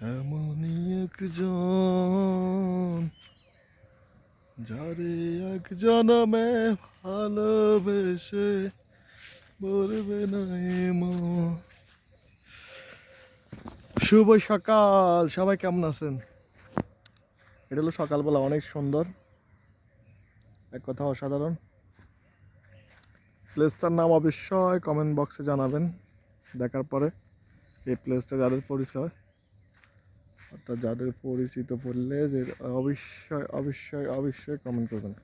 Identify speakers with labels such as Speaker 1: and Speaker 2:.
Speaker 1: এমনই একজন যারে এক জনমে ভালোবেসে বলবে না শুভ সকাল। সবাই কেমন আছেন? এটা হলো সকালবেলা, অনেক সুন্দর। এক কথা অসাধারণ। প্লেসটার নাম অবশ্যই কমেন্ট বক্সে জানাবেন। দেখার পরে এই প্লেসটা যাদের পরিচয়। অর্থাৎ যাদের পরিচিত পড়লে যে অবশ্যই অবশ্যই অবশ্যই কমেন্ট করবেন।